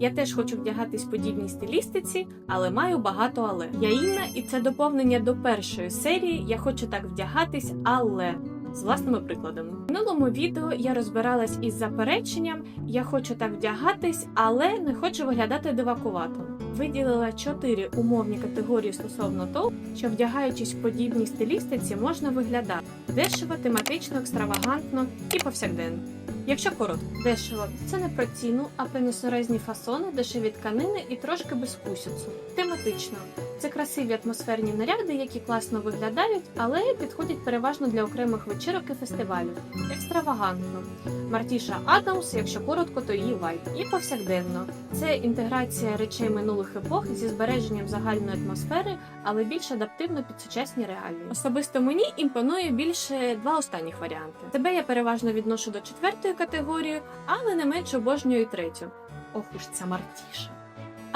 Я теж хочу вдягатись подібній стилістиці, але маю багато але. Я Інна, і це доповнення до першої серії. Я хочу так вдягатись, але з власними прикладами. В минулому відео я розбиралась із запереченням Я хочу так вдягатись, але не хочу виглядати дивакувато. Виділила чотири умовні категорії стосовно того, що вдягаючись в подібній стилістиці, можна виглядати дешево, тематично, екстравагантно і повсякденно. Якщо коротко, дешево це не про ціну, а про несуразні фасони, дешеві тканини і трошки безвкусицю. Тематично це красиві атмосферні наряди, які класно виглядають, але підходять переважно для окремих вечірок і фестивалів. Екстравагантно. Мартіша Адамс, якщо коротко, то її вайб. І повсякденно. Це інтеграція речей минулих епох зі збереженням загальної атмосфери, але більш адаптивно під сучасні реалії. Особисто мені імпонує більше два останніх варіанти. Тебе я переважно відношу до четвертої категорії, але не менш обожнюю і третю. Ох уж ця Мартіша.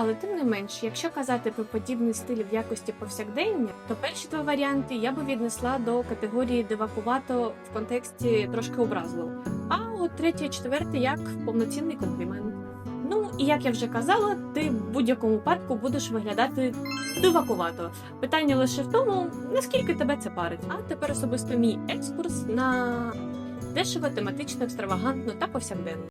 Але тим не менш, якщо казати про подібний стиль в якості повсякдення, то перші два варіанти я би віднесла до категорії дивакувато в контексті трошки образливо. А от третє, четверте як повноцінний комплімент. Ну і як я вже казала, ти в будь-якому випадку будеш виглядати дивакувато. Питання лише в тому, наскільки тебе це парить. А тепер особисто мій екскурс на дешево, тематично, екстравагантно та повсякденно.